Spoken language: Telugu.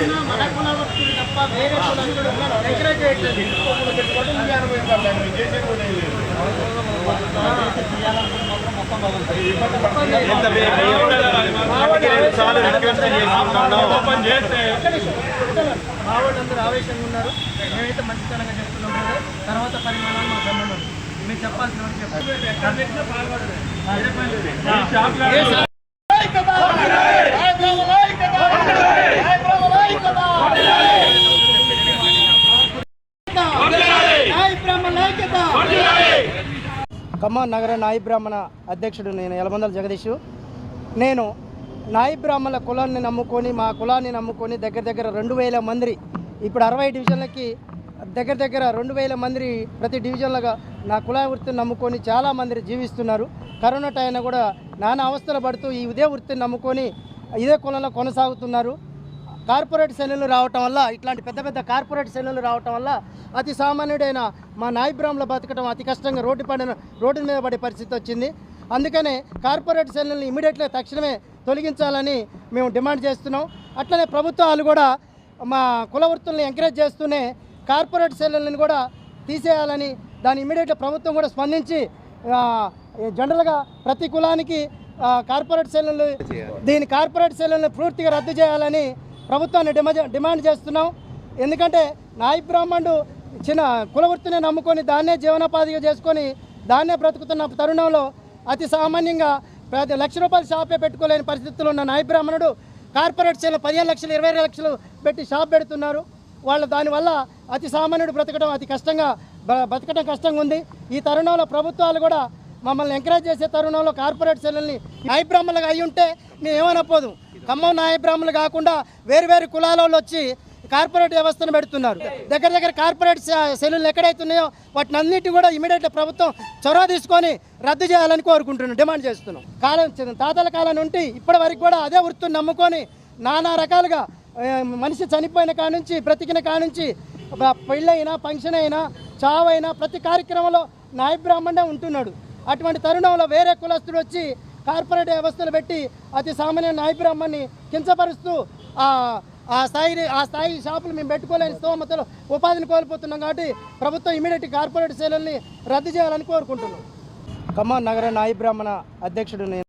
గ్రామాల కులాలు ఎంకరేజ్ చేయట్లేదు ఎంత మేము మేము చాలా రిక్వెస్ట్ చేసుకుంటున్నాం ఒక్క నిమిషం. మా వాళ్ళందరూ ఆవేశంగా ఉన్నారు మేమైతే మంచితనంగా చెప్తున్నాం తర్వాత పరిమాణాలు మా సంబంధం మీరు చెప్పాల్సిన వరకు ఖమ్మం నగర నాయి బ్రాహ్మణ అధ్యక్షుడు నేను ఎలమందల జగదీషు. నేను నాయి బ్రాహ్మణుల కులాన్ని నమ్ముకొని మా కులాన్ని నమ్ముకొని దగ్గర దగ్గర రెండు వేల మంది ఇప్పుడు అరవై డివిజన్లకి దగ్గర దగ్గర రెండు వేల మంది ప్రతి డివిజన్లుగా నా కుల వృత్తిని నమ్ముకొని చాలా మంది జీవిస్తున్నారు. కరోనా టైంలో కూడా నానా అవస్థలు పడుతూ ఈ ఇదే వృత్తిని నమ్ముకొని ఇదే కులంలో కొనసాగుతున్నారు. కార్పొరేట్ సెల్లులు రావటం వల్ల ఇట్లాంటి పెద్ద పెద్ద కార్పొరేట్ సెల్లులు రావటం వల్ల అతి సామాన్యుడైన మా నాయబ్రాహ్మణులు బతకడం అతి కష్టంగా రోడ్డు పడిన రోడ్డు మీద పడే పరిస్థితి వచ్చింది. అందుకనే కార్పొరేట్ సెల్లుల్ని ఇమీడియట్గా తక్షణమే తొలగించాలని మేము డిమాండ్ చేస్తున్నాం. అట్లనే ప్రభుత్వాలు కూడా మా కుల వృత్తుల్ని ఎంకరేజ్ చేస్తూనే కార్పొరేట్ సెల్లులను కూడా తీసేయాలని దాని ఇమీడియట్గా ప్రభుత్వం కూడా స్పందించి జనరల్గా ప్రతి కులానికి కార్పొరేట్ సెల్లులు దీని కార్పొరేట్ సెల్లులను పూర్తిగా రద్దు చేయాలని ప్రభుత్వాన్ని డిమాండ్ డిమాండ్ చేస్తున్నాం. ఎందుకంటే నాయి బ్రాహ్మణుడు చిన్న కులవృత్తిని నమ్ముకొని దాన్నే జీవనోపాధిగా చేసుకొని దాన్నే బ్రతుకుతున్న తరుణంలో అతి సామాన్యంగా పది లక్ష రూపాయలు షాపే పెట్టుకోలేని పరిస్థితుల్లో ఉన్న నాయి బ్రాహ్మణుడు కార్పొరేట్ సెల్ పదిహేను లక్షలు ఇరవై లక్షలు పెట్టి షాప్ పెడుతున్నారు. వాళ్ళు దానివల్ల అతి సామాన్యుడు బ్రతకడం అతి కష్టంగా బ- కష్టంగా ఉంది. ఈ తరుణంలో ప్రభుత్వాలు కూడా మమ్మల్ని ఎంకరేజ్ చేసే తరుణంలో కార్పొరేట్ సెల్లని నాయబ్రాహ్మణులుగా అయి ఉంటే మేమేమనపోదు ఖమ్మం నాయబ్రాహ్మణులు కాకుండా వేరువేరు కులాలలో కులాల వచ్చి కార్పొరేట్ వ్యవస్థను పెడుతున్నారు. దగ్గర దగ్గర కార్పొరేట్ సె- సెల్లులు వాటిని అన్నిటి కూడా ఇమీడియట్గా ప్రభుత్వం చొరవ తీసుకొని రద్దు చేయాలని కోరుకుంటున్నాం డిమాండ్ చేస్తున్నాం. కాలం తాతల కాలం నుండి ఇప్పటి వరకు కూడా అదే వృత్తిని నమ్ముకొని నానా రకాలుగా మనిషి చనిపోయిన కాడ నుంచి బ్రతికిన కాడ నుంచి పెళ్ళైనా ఫంక్షన్ అయినా చావైనా ప్రతి కార్యక్రమంలో నాయ బ్రాహ్మణే ఉంటున్నాడు. అటువంటి తరుణంలో వేరే కులస్తుడు వచ్చి కార్పొరేట్ వ్యవస్థలు పెట్టి అతి సామాన్య నాయ బ్రాహ్మణ్ణి కించపరుస్తూ ఆ ఆ స్థాయి ఆ స్థాయి షాపులు మేము పెట్టుకోలేని స్తోమతలో ఉపాధిని కోల్పోతున్నాం కాబట్టి ప్రభుత్వం ఇమీడియట్ కార్పొరేట్ సేలల్ని రద్దు చేయాలని కోరుకుంటున్నాం. ఖమ్మం నగర నాయ బ్రాహ్మణ అధ్యక్షుడు నేను